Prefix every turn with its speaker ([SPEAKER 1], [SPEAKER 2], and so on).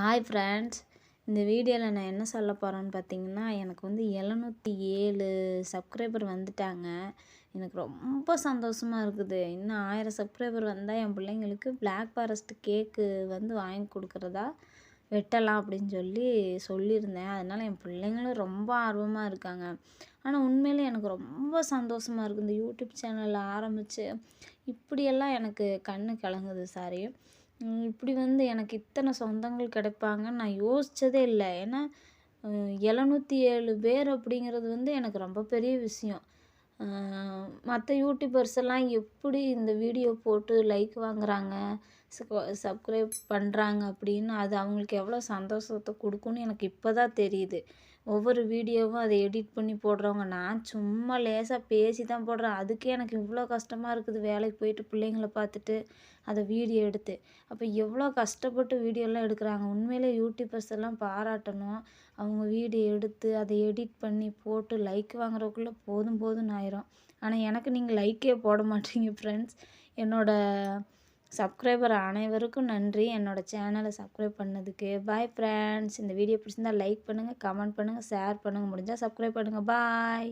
[SPEAKER 1] Hi friends இந்த வீடியோவில் நான் என்ன சொல்ல போகிறேன்னு பார்த்தீங்கன்னா எனக்கு வந்து எழுநூற்றி ஏழு சப்ஸ்கிரைபர் வந்துட்டாங்க. எனக்கு ரொம்ப சந்தோஷமாக இருக்குது. இன்னும் ஆயிரம் சப்ஸ்கிரைபர் வந்தால் என் பிள்ளைங்களுக்கு பிளாக் ஃபாரஸ்ட் கேக்கு வந்து வாங்கி கொடுக்குறதா வெட்டலாம் அப்படின்னு சொல்லி சொல்லியிருந்தேன். அதனால் என் பிள்ளைங்களும் ரொம்ப ஆர்வமாக இருக்காங்க. ஆனால் உண்மையிலே எனக்கு ரொம்ப சந்தோஷமாக இருக்குது. இந்த யூடியூப் சேனலில் ஆரம்பித்து இப்படியெல்லாம் எனக்கு கண்ணு கலங்குது சாரி. இப்படி வந்து எனக்கு இத்தனை சொந்தங்கள் கிடைப்பாங்கன்னு நான் யோசித்ததே இல்லை. ஏன்னா எழுநூற்றி ஏழு பேர் அப்படிங்கிறது வந்து எனக்கு ரொம்ப பெரிய விஷயம். மற்ற யூடியூபர்ஸ் எல்லாம் எப்படி இந்த வீடியோ போட்டு லைக் வாங்குறாங்க சப்ஸ்கிரைப் பண்ணுறாங்க அப்படின்னு அது அவங்களுக்கு எவ்வளோ சந்தோஷத்தை கொடுக்குன்னு எனக்கு இப்போ தான் தெரியுது. ஒவ்வொரு வீடியோவும் அதை எடிட் பண்ணி போடுறவங்க. நான் சும்மா லேசாக பேசி தான் போடுறேன். அதுக்கே எனக்கு இவ்வளோ கஷ்டமாக இருக்குது வேலைக்கு போயிட்டு பிள்ளைங்கள பார்த்துட்டு அதை வீடியோ எடுத்து. அப்போ எவ்வளோ கஷ்டப்பட்டு வீடியோலாம் எடுக்கிறாங்க. உண்மையிலே யூடியூபர்ஸ் எல்லாம் பாராட்டணும். அவங்க வீடியோ எடுத்து அதை எடிட் பண்ணி போட்டு லைக் வாங்குறதுக்குள்ளே போதும் போதும்னு ஆயிரும். ஆனால் எனக்கு நீங்கள் லைக்கே போட மாட்டீங்க ஃப்ரெண்ட்ஸ் என்னோடய சப்ஸ்கிரைபர் அனைவருக்கும் நன்றி. என்னோடய சேனலை சப்ஸ்கிரைப் பண்ணதுக்கு. பாய் ஃப்ரெண்ட்ஸ் இந்த வீடியோ பிடிச்சிருந்தால் லைக் பண்ணுங்கள் கமெண்ட் பண்ணுங்கள் ஷேர் பண்ணுங்கள் முடிஞ்சால் சப்ஸ்கிரைப் பண்ணுங்கள் பாய்